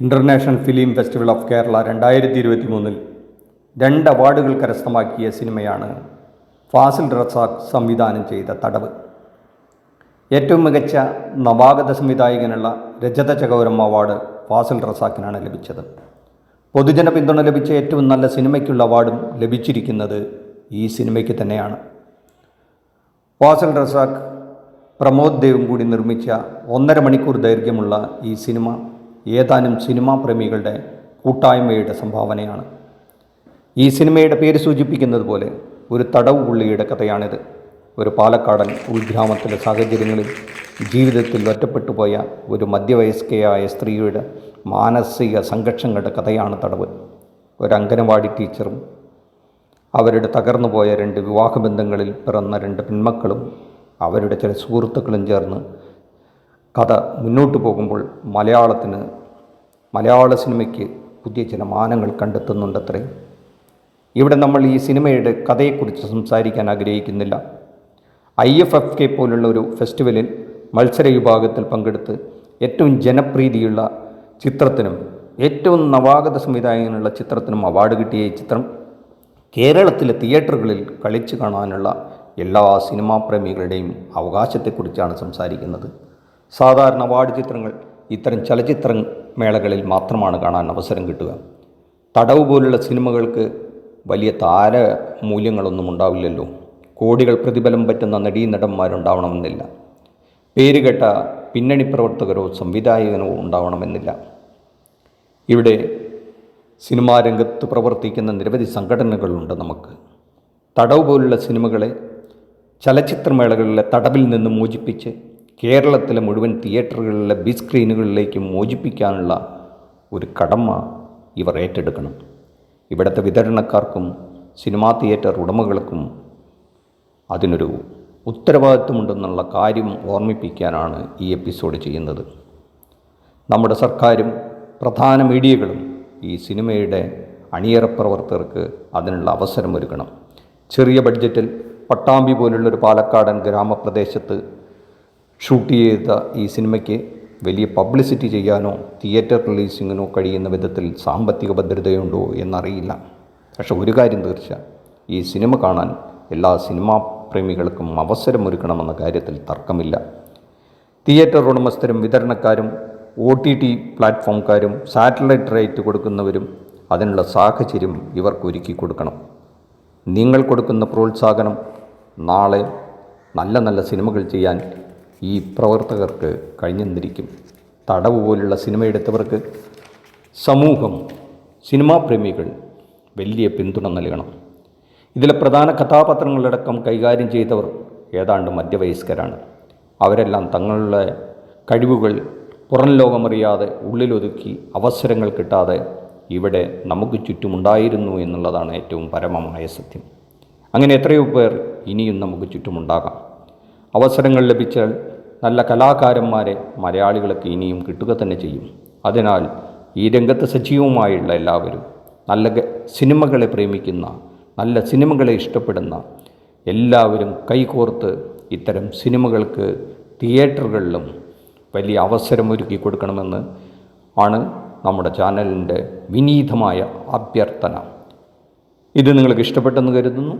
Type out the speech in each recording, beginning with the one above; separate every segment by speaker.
Speaker 1: International film festival of Kerala രണ്ടായിരത്തി ഇരുപത്തി മൂന്നിൽ രണ്ട് അവാർഡുകൾ കരസ്ഥമാക്കിയ സിനിമയാണ് ഫാസിൽ റസാഖ് സംവിധാനം ചെയ്ത തടവ്. ഏറ്റവും മികച്ച നവാഗത സംവിധായകനുള്ള രജത ചകൗരം അവാർഡ് ഫാസിൽ റസാഖിനാണ് ലഭിച്ചത്. പൊതുജന പിന്തുണ ലഭിച്ച ഏറ്റവും നല്ല സിനിമയ്ക്കുള്ള അവാർഡും ലഭിച്ചിരിക്കുന്നത് ഈ സിനിമയ്ക്ക് തന്നെയാണ്. ഫാസിൽ റസാഖ് പ്രമോദ് ദേവും കൂടി നിർമ്മിച്ച ഒന്നര മണിക്കൂർ ദൈർഘ്യമുള്ള ഈ സിനിമ ഏതാനും സിനിമാ പ്രേമികളുടെ കൂട്ടായ്മയുടെ സംഭാവനയാണ്. ഈ സിനിമയുടെ പേര് സൂചിപ്പിക്കുന്നത് പോലെ ഒരു തടവ് പുള്ളിയുടെ കഥയാണിത്. ഒരു പാലക്കാടൻ ഉൾഗ്രാമത്തിലെ സാഹചര്യങ്ങളിൽ ജീവിതത്തിൽ ഒറ്റപ്പെട്ടു പോയ ഒരു മധ്യവയസ്കയായ സ്ത്രീയുടെ മാനസിക സംഘർഷങ്ങളുടെ കഥയാണ് തടവ്. ഒരു അംഗനവാടി ടീച്ചറും അവരുടെ തകർന്നുപോയ രണ്ട് വിവാഹബന്ധങ്ങളിൽ പിറന്ന രണ്ട് പെൺമക്കളും അവരുടെ ചില സുഹൃത്തുക്കളും ചേർന്ന് കഥ മുന്നോട്ട് പോകുമ്പോൾ മലയാളത്തിന് മലയാള സിനിമയ്ക്ക് പുതിയ ചില മാനങ്ങൾ കണ്ടെത്തുന്നുണ്ടത്രേ. ഇവിടെ നമ്മൾ ഈ സിനിമയുടെ കഥയെക്കുറിച്ച് സംസാരിക്കാൻ ആഗ്രഹിക്കുന്നില്ല. ഐ എഫ് എഫ് കെ പോലുള്ള ഒരു ഫെസ്റ്റിവലിൽ മത്സര വിഭാഗത്തിൽ പങ്കെടുത്ത് ഏറ്റവും ജനപ്രീതിയുള്ള ചിത്രത്തിനും ഏറ്റവും നവാഗത സംവിധായകനുള്ള ചിത്രത്തിനും അവാർഡ് കിട്ടിയ ഈ ചിത്രം കേരളത്തിലെ തിയേറ്ററുകളിൽ കളിച്ചു കാണാനുള്ള എല്ലാ സിനിമാ പ്രേമികളുടെയും അവകാശത്തെക്കുറിച്ചാണ് സംസാരിക്കുന്നത്. സാധാരണ അവാർഡ് ചിത്രങ്ങൾ ഇത്തരം ചലച്ചിത്ര മേളകളിൽ മാത്രമാണ് കാണാൻ അവസരം കിട്ടുക. തടവ് പോലുള്ള സിനിമകൾക്ക് വലിയ താര മൂല്യങ്ങളൊന്നും ഉണ്ടാവില്ലല്ലോ. കോടികൾ പ്രതിഫലം പറ്റുന്ന നടീനടന്മാരുണ്ടാവണമെന്നില്ല പേരുകെട്ട പിന്നണി പ്രവർത്തകരോ സംവിധായകനോ ഉണ്ടാവണമെന്നില്ല. ഇവിടെ സിനിമാ രംഗത്ത് പ്രവർത്തിക്കുന്ന നിരവധി സംഘടനകളുണ്ട് നമുക്ക്. തടവ് പോലുള്ള സിനിമകളെ ചലച്ചിത്രമേളകളിലെ തടവിൽ നിന്ന് മോചിപ്പിച്ച് കേരളത്തിലെ മുഴുവൻ തിയേറ്ററുകളിലെ ബിഗ് സ്ക്രീനുകളിലേക്ക് മോചിപ്പിക്കാനുള്ള ഒരു കടമ ഇവർ ഏറ്റെടുക്കണം. ഇവിടുത്തെ വിതരണക്കാർക്കും സിനിമാ തിയേറ്റർ ഉടമകൾക്കും അതിനൊരു ഉത്തരവാദിത്വമുണ്ടെന്നുള്ള കാര്യം ഓർമ്മിപ്പിക്കാനാണ് ഈ എപ്പിസോഡ് ചെയ്യുന്നത്. നമ്മുടെ സർക്കാരും പ്രധാന മീഡിയകളും ഈ സിനിമയുടെ അണിയറ പ്രവർത്തകർക്ക് അതിനുള്ള അവസരം ഒരുക്കണം. ചെറിയ ബഡ്ജറ്റിൽ പട്ടാമ്പി പോലുള്ളൊരു പാലക്കാടൻ ഗ്രാമപ്രദേശത്ത് ഷൂട്ട് ചെയ്ത ഈ സിനിമയ്ക്ക് വലിയ പബ്ലിസിറ്റി ചെയ്യാനോ തിയേറ്റർ റിലീസിങ്ങിനോ കഴിയുന്ന വിധത്തിൽ സാമ്പത്തിക ഭദ്രതയുണ്ടോ എന്നറിയില്ല. പക്ഷെ ഒരു കാര്യം തീർച്ച ഈ സിനിമ കാണാൻ എല്ലാ സിനിമാ പ്രേമികൾക്കും അവസരമൊരുക്കണമെന്ന കാര്യത്തിൽ തർക്കമില്ല. തിയേറ്റർ ഉടമസ്ഥരും വിതരണക്കാരും ഒ ടി ടി പ്ലാറ്റ്ഫോംകാരും സാറ്റലൈറ്റ് റേറ്റ് കൊടുക്കുന്നവരും അതിനുള്ള സാഹചര്യം ഇവർക്ക് ഒരുക്കി കൊടുക്കണം. നിങ്ങൾ കൊടുക്കുന്ന പ്രോത്സാഹനം നാളെ നല്ല നല്ല സിനിമകൾ ചെയ്യാൻ ഈ പ്രവർത്തകർക്ക് കഴിഞ്ഞെന്നിരിക്കും. തടവ് പോലുള്ള സിനിമ എടുത്തവർക്ക് സമൂഹം സിനിമാ പ്രേമികൾ വലിയ പിന്തുണ നൽകണം. ഇതിലെ പ്രധാന കഥാപാത്രങ്ങളടക്കം കൈകാര്യം ചെയ്തവർ ഏതാണ്ട് മധ്യവയസ്കരാണ്. അവരെല്ലാം തങ്ങളുടെ കഴിവുകൾ പുറം ലോകമറിയാതെ ഉള്ളിലൊതുക്കി അവസരങ്ങൾ കിട്ടാതെ ഇവിടെ നമുക്ക് ചുറ്റുമുണ്ടായിരുന്നു എന്നുള്ളതാണ് ഏറ്റവും പരമമായ സത്യം. അങ്ങനെ എത്രയോ പേർ ഇനിയും നമുക്ക് ചുറ്റുമുണ്ടാകാം. അവസരങ്ങൾ ലഭിച്ചാൽ നല്ല കലാകാരന്മാരെ മലയാളികൾക്ക് ഇനിയും കിട്ടുക തന്നെ ചെയ്യും. അതിനാൽ ഈ രംഗത്ത് സജീവമായുള്ള എല്ലാവരും നല്ല സിനിമകളെ പ്രേമിക്കുന്ന നല്ല സിനിമകളെ ഇഷ്ടപ്പെടുന്ന എല്ലാവരും കൈകോർത്ത് ഇത്തരം സിനിമകൾക്ക് തിയേറ്ററുകളിലും വലിയ അവസരമൊരുക്കി കൊടുക്കണമെന്ന് ആണ് നമ്മുടെ ചാനലിന്റെ വിനീതമായ അഭ്യർത്ഥന. ഇത് നിങ്ങൾക്ക് ഇഷ്ടപ്പെട്ടെന്ന് കരുതുന്നു.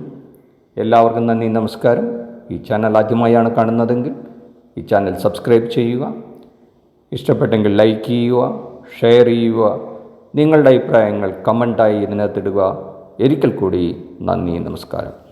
Speaker 1: എല്ലാവർക്കും നന്ദി നമസ്കാരം. ഈ ചാനൽ ആദ്യമായാണ് കാണുന്നതെങ്കിൽ ഈ ചാനൽ സബ്സ്ക്രൈബ് ചെയ്യുക. ഇഷ്ടപ്പെട്ടെങ്കിൽ ലൈക്ക് ചെയ്യുക ഷെയർ ചെയ്യുക. നിങ്ങളുടെ അഭിപ്രായങ്ങൾ കമന്റായി ഇതിനകത്തിടുക. ഒരിക്കൽ കൂടി നന്ദി നമസ്കാരം.